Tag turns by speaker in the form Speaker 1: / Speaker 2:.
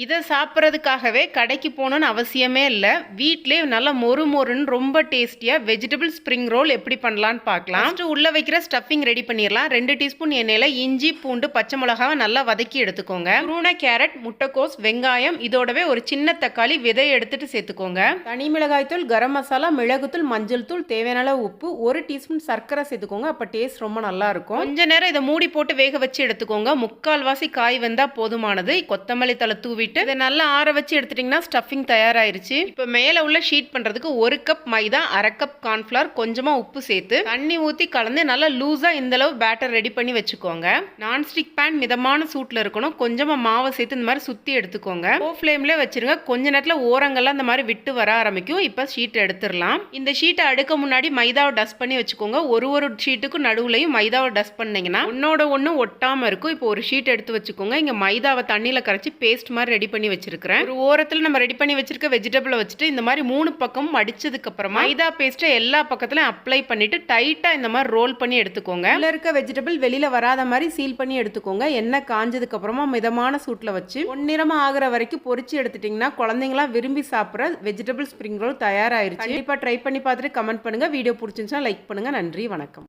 Speaker 1: இதை சாப்பிட்றதுக்காகவே கடைக்கு போகணுன்னு அவசியமே இல்லை. வீட்டிலே நல்லா மொறு மொறுன்னு ரொம்ப டேஸ்டியாக வெஜிடபிள் ஸ்ப்ரிங் ரோல் எப்படி பண்ணலான்னு பார்க்கலாம். ஃபஸ்ட்டு உள்ளே வைக்கிற ஸ்டஃபிங் ரெடி பண்ணிடலாம். ரெண்டு டீஸ்பூன் எண்ணெயில் இஞ்சி பூண்டு பச்சை மிளகாவை நல்லா வதக்கி எடுத்துக்கோங்க. ரூன கேரட் முட்டைக்கோஸ் வெங்காயம் இதோடவே ஒரு சின்ன தக்காளி விதை எடுத்துட்டு சேர்த்துக்கோங்க. தனி மிளகாய் தூள் கரம் மசாலா மிளகுத்தூள் மஞ்சள் தூள் தேவையான உப்பு ஒரு டீஸ்பூன் சர்க்கரை சேர்த்துக்கோங்க. அப்போ டேஸ்ட் ரொம்ப நல்லா இருக்கும். கொஞ்ச நேரம் இதை மூடி போட்டு வேக வச்சு எடுத்துக்கோங்க. முக்கால்வாசி காய் வெந்தா போதுமானது. கொத்தமல்லி தலை தூவிட்டு இதை நல்லா ஆற வச்சு எடுத்துட்டிங்கன்னா ஸ்டஃபிங் தயாராயிருச்சு. இப்போ மேலே உள்ள ஷீட் பண்ணுறதுக்கு ஒரு கப் மைதா அரை கப் கார்ன்ஃப்ளவர் கொஞ்சமாக உப்பு சேர்த்து தண்ணி ஊற்றி கலந்து நல்லா லூஸாக இந்தளவு பேட்டர் ரெடி பண்ணி வச்சுக்கோங்க. நான்ஸ்டிக் பேன் மிதமான சூட்டில் இருக்கணும். கொஞ்சமாக மாவை சேர்த்து இந்த மாதிரி சுற்றி எடுத்துக்கோங்க. லோ ஃப்ளேம்லேயே வச்சுருங்க. கொஞ்ச நேரத்தில் ஓரங்கள்லாம் இந்த மாதிரி விட்டு வர ஆரம்பிக்கும். இப்போ ஷீட் எடுத்துடலாம். இந்த ஷீட்டை அடுக்க முன்னாடி மைதாவை டஸ்ட் பண்ணி வச்சுக்கோங்க. ஒரு ஒரு ஷீட்டுக்கும் நடுவுலையும் மைதாவை டஸ்ட் பண்ணிங்கன்னா ஒன்னோட ஒன்று ஒட்டாமல் இருக்கும். இப்போ ஒரு ஷீட் எடுத்து வச்சுக்கோங்க. இங்கே மைதாவை தண்ணியில் கரைச்சி பேஸ்ட் மாதிரி ரெடி பண்ணி வச்சிருக்கிறேன். ஒரு ஓரத்தில் நம்ம ரெடி பண்ணி வச்சிருக்க வெஜிடபிளை வச்சுட்டு இந்த மாதிரி மூணு பக்கமும் மடிச்சதுக்கு அப்புறமா மைதா பேஸ்ட்டை எல்லா பக்கத்துலையும் அப்ளை பண்ணிட்டு டைட்டாக இந்த மாதிரி ரோல் பண்ணி எடுத்துக்கோங்க. உள்ள இருக்க வெஜிடபிள் வெளியில வராத மாதிரி சீல் பண்ணி எடுத்துக்கோங்க. எண்ணெய் காஞ்சதுக்கு அப்புறமா மிதமான சூட்டில் வச்சு பொன்னிறமா ஆகுற வரைக்கும் பொரிச்சு எடுத்துட்டிங்கன்னா குழந்தைங்களாம் விரும்பி சாப்பிட்ற வெஜிடபிள் ஸ்ப்ரிங் ரோல் தயாராயிருச்சு. கண்டிப்பாக ட்ரை பண்ணி பார்த்துட்டு கமெண்ட் பண்ணுங்க. வீடியோ பிடிச்சிருந்துச்சுன்னா லைக் பண்ணுங்க. நன்றி. வணக்கம்.